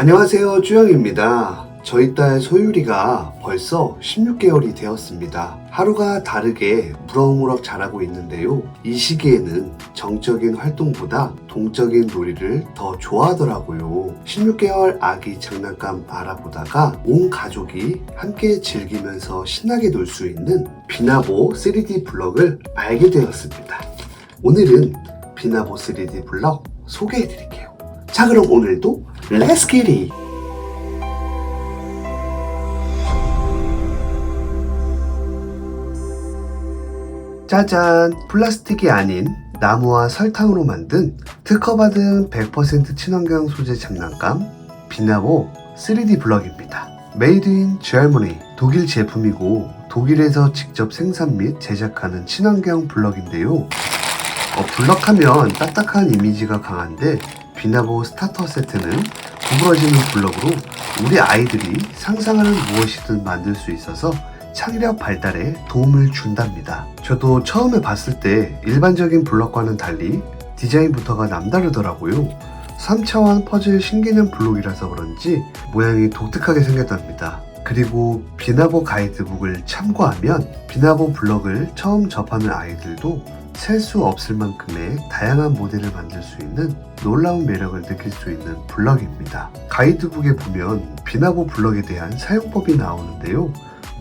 안녕하세요 쭈영입니다. 저희 딸 소율이가 벌써 16개월이 되었습니다. 하루가 다르게 무럭무럭 자라고 있는데요. 이 시기에는 정적인 활동보다 동적인 놀이를 더 좋아하더라고요. 16개월 아기 장난감 알아보다가 온 가족이 함께 즐기면서 신나게 놀 수 있는 비나보 3D 블럭을 알게 되었습니다. 오늘은 비나보 3D 블럭 소개해 드릴게요 자 그럼 오늘도 렛츠 기리 짜잔. 플라스틱이 아닌 나무와 설탕으로 만든 특허받은 100% 친환경 소재 장난감 비나보 3D 블럭입니다. 메이드 인 제르머니 독일 제품이고 독일에서 직접 생산 및 제작하는 친환경 블럭인데요. 어, 블럭하면 딱딱한 이미지가 강한데 비나보 스타터 세트는 구부러지는 블럭으로 우리 아이들이 상상하는 무엇이든 만들 수 있어서 창의력 발달에 도움을 준답니다. 저도 처음에 봤을 때 일반적인 블럭과는 달리 디자인부터가 남다르더라고요. 3차원 퍼즐 신개념 블록이라서 그런지 모양이 독특하게 생겼답니다. 그리고 비나보 가이드북을 참고하면 비나보 블럭을 처음 접하는 아이들도 셀 수 없을 만큼의 다양한 모델을 만들 수 있는 놀라운 매력을 느낄 수 있는 블럭입니다. 가이드북에 보면 비나보 블럭에 대한 사용법이 나오는데요.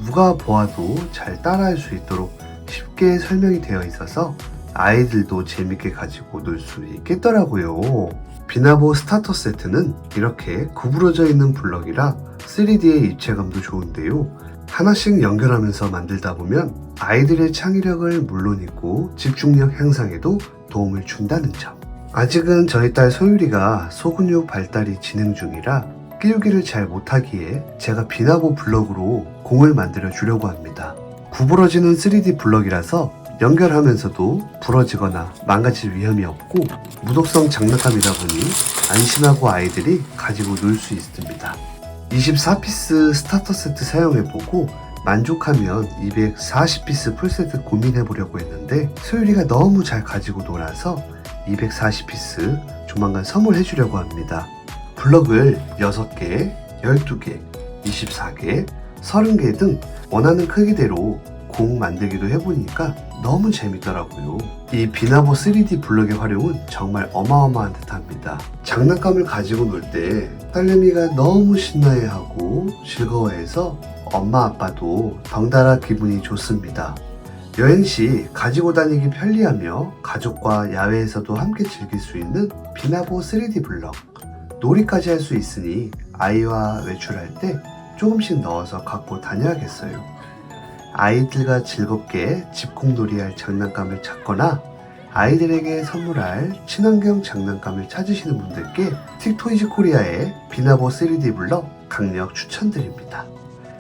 누가 보아도 잘 따라할 수 있도록 쉽게 설명이 되어 있어서 아이들도 재밌게 가지고 놀 수 있겠더라고요. 비나보 스타터 세트는 이렇게 구부러져 있는 블럭이라 3D의 입체감도 좋은데요. 하나씩 연결하면서 만들다 보면 아이들의 창의력을 물론이고 집중력 향상에도 도움을 준다는 점. 아직은 저희 딸 소율이가 소근육 발달이 진행 중이라 끼우기를 잘 못하기에 제가 비나보 블럭으로 공을 만들어 주려고 합니다. 구부러지는 3D 블럭이라서 연결하면서도 부러지거나 망가질 위험이 없고 무독성 장난감이다 보니 안심하고 아이들이 가지고 놀 수 있습니다. 24피스 스타터 세트 사용해보고 만족하면 240피스 풀세트 고민해보려고 했는데 소율이가 너무 잘 가지고 놀아서 240피스 조만간 선물해주려고 합니다. 블럭을 6개, 12개, 24개, 30개 등 원하는 크기대로 공 만들기도 해보니까 너무 재밌더라고요. 이 비나보 3D 블럭의 활용은 정말 어마어마한 듯 합니다. 장난감을 가지고 놀 때 딸내미가 너무 신나해하고 즐거워해서 엄마 아빠도 덩달아 기분이 좋습니다. 여행 시 가지고 다니기 편리하며 가족과 야외에서도 함께 즐길 수 있는 비나보 3D 블럭. 놀이까지 할 수 있으니 아이와 외출할 때 조금씩 넣어서 갖고 다녀야겠어요. 아이들과 즐겁게 집콕놀이 할 장난감을 찾거나 아이들에게 선물할 친환경 장난감을 찾으시는 분들께 틱토이즈 코리아의 비나보 3D 블럭 강력 추천드립니다.